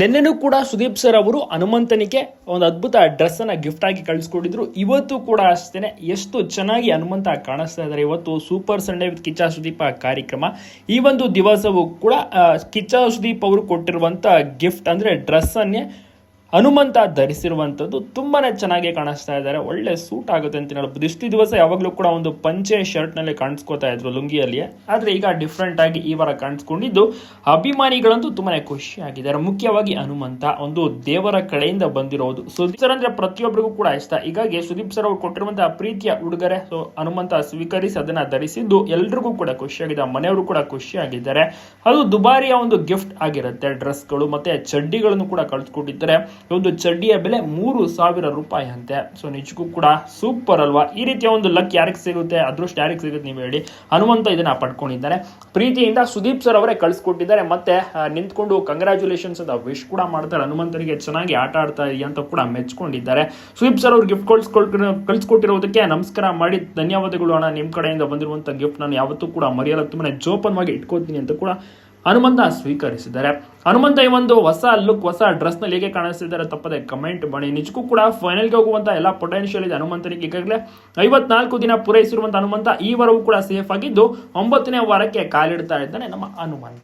ನಿನ್ನೆನೂ ಕೂಡ ಸುದೀಪ್ ಸರ್ ಅವರು ಹನುಮಂತನಿಗೆ ಒಂದು ಅದ್ಭುತ ಡ್ರೆಸ್ ಅನ್ನ ಗಿಫ್ಟ್ ಆಗಿ ಕಳಿಸ್ಕೊಟ್ಟಿದ್ರು. ಇವತ್ತು ಕೂಡ ಅಷ್ಟೇನೆ, ಎಷ್ಟು ಚೆನ್ನಾಗಿ ಹನುಮಂತ ಕಾಣಿಸ್ತಾ ಇದ್ದಾರೆ ಇವತ್ತು super Sunday with Kichcha Sudeepa ಕಾರ್ಯಕ್ರಮ. ಈ ಒಂದು ದಿವಸವೂ ಕೂಡ ಕಿಚ್ಚಾ ಸುದೀಪ್ ಅವರು ಕೊಟ್ಟಿರುವಂತ ಗಿಫ್ಟ್ ಅಂದ್ರೆ ಡ್ರೆಸ್ ಅನ್ನೇ ಹನುಮಂತ ಧರಿಸಿರುವಂಥದ್ದು ತುಂಬಾನೇ ಚೆನ್ನಾಗಿ ಕಾಣಿಸ್ತಾ ಇದ್ದಾರೆ. ಒಳ್ಳೆ ಸೂಟ್ ಆಗುತ್ತೆ ಅಂತ ಹೇಳ್ಬೋದು ಇಷ್ಟು ದಿವಸ ಯಾವಾಗಲೂ ಕೂಡ ಒಂದು ಪಂಚೆ ಶರ್ಟ್ನಲ್ಲಿ ಕಾಣಿಸ್ಕೋತಾ ಇದ್ರು ಲುಂಗಿಯಲ್ಲಿ. ಆದರೆ ಈಗ ಡಿಫ್ರೆಂಟ್ ಆಗಿ ಈ ವಾರ ಕಾಣಿಸ್ಕೊಂಡಿದ್ದು ಅಭಿಮಾನಿಗಳಂತೂ ತುಂಬಾನೇ ಖುಷಿಯಾಗಿದ್ದಾರೆ. ಮುಖ್ಯವಾಗಿ ಹನುಮಂತ ಒಂದು ದೇವರ ಕಡೆಯಿಂದ ಬಂದಿರೋದು. ಸುದೀಪ್ ಸರ್ ಅಂದ್ರೆ ಪ್ರತಿಯೊಬ್ಬರಿಗೂ ಕೂಡ ಇಷ್ಟ. ಹೀಗಾಗಿ ಸುದೀಪ್ ಸರ್ ಅವರು ಕೊಟ್ಟಿರುವಂತಹ ಪ್ರೀತಿಯ ಉಡುಗೊರೆ, ಸೊ ಹನುಮಂತ ಸ್ವೀಕರಿಸಿ ಅದನ್ನ ಧರಿಸಿದ್ದು ಎಲ್ರಿಗೂ ಕೂಡ ಖುಷಿಯಾಗಿದೆ. ಮನೆಯವರು ಕೂಡ ಖುಷಿಯಾಗಿದ್ದಾರೆ. ಅದು ದುಬಾರಿಯ ಒಂದು ಗಿಫ್ಟ್ ಆಗಿರುತ್ತೆ. ಡ್ರೆಸ್ಗಳು ಮತ್ತೆ ಚಡ್ಡಿಗಳನ್ನು ಕೂಡ ಕಳಿಸ್ಕೊಟ್ಟಿದ್ದಾರೆ. ಒಂದು ಚಡ್ಡಿಯ ಬೆಲೆ ಮೂರು ಸಾವಿರ ರೂಪಾಯಿ ಅಂತೆ. ಸೊ ನಿಜಕ್ಕೂ ಕೂಡ ಸೂಪರ್ ಅಲ್ವಾ? ಈ ರೀತಿಯ ಒಂದು ಲಕ್ ಯಾರಿಗೆ ಸಿಗುತ್ತೆ? ಅದೃಷ್ಟ ಯಾರಿಗೆ ಸಿಗುತ್ತೆ ನೀವು ಹೇಳಿ. ಹನುಮಂತ ಇದನ್ನ ಪಡ್ಕೊಂಡಿದ್ದಾರೆ. ಪ್ರೀತಿಯಿಂದ ಸುದೀಪ್ ಸರ್ ಅವರೇ ಕಳಿಸ್ಕೊಟ್ಟಿದ್ದಾರೆ. ಮತ್ತೆ ನಿಂತ್ಕೊಂಡು ಕಂಗ್ರ್ಯಾಚುಲೇಷನ್ಸ್ ಅಂತ ವಿಶ್ ಕೂಡ ಮಾಡ್ತಾರೆ. ಹನುಮಂತನಿಗೆ ಚೆನ್ನಾಗಿ ಆಟ ಆಡ್ತಾ ಇದೆಯಾ ಅಂತ ಕೂಡ ಮೆಚ್ಕೊಂಡಿದ್ದಾರೆ. ಸುದೀಪ್ ಸರ್ ಅವ್ರು ಗಿಫ್ಟ್ ಕಳ್ಸ್ಕೊಳ್ ಕಳ್ಸಿಕೊಟ್ಟಿರೋದಕ್ಕೆ ನಮಸ್ಕಾರ ಮಾಡಿ. ಧನ್ಯವಾದಗಳು ಅಣ್ಣ. ನಿಮ್ಮ ಕಡೆಯಿಂದ ಬಂದಿರುವಂಥ ಗಿಫ್ಟ್ ನಾನು ಯಾವತ್ತೂ ಕೂಡ ಮರೆಯಲ್ಲ. ತುಂಬಾ ಜೋಪಾನವಾಗಿ ಇಟ್ಕೋತೀನಿ ಅಂತ ಕೂಡ ಹನುಮಂತ ಸ್ವೀಕರಿಸಿದ್ದಾರೆ. ಹನುಮಂತ ಈ ಒಂದು ಹೊಸ ಲುಕ್ ಹೊಸ ಡ್ರೆಸ್ನಲ್ಲಿ ಹೇಗೆ ಕಾಣಿಸ್ತಿದ್ದಾರೆ ತಪ್ಪದೆ ಕಮೆಂಟ್ ಮಾಡಿ ನಿಜಕ್ಕೂ ಕೂಡ ಫೈನಲ್ಗೆ ಹೋಗುವಂತ ಎಲ್ಲ ಪೊಟೆನ್ಷಿಯಲ್ ಇದೆ ಹನುಮಂತನಿಗೆ. ಈಗಾಗಲೇ ಐವತ್ನಾಲ್ಕು ದಿನ ಪೂರೈಸಿರುವಂತ ಹನುಮಂತ ಈ ವಾರವೂ ಕೂಡ ಸೇಫ್ ಆಗಿದ್ದು, ಒಂಬತ್ತನೇ ವಾರಕ್ಕೆ ಕಾಲಿಡ್ತಾ ಇದ್ದಾನೆ ನಮ್ಮ ಹನುಮಂತ.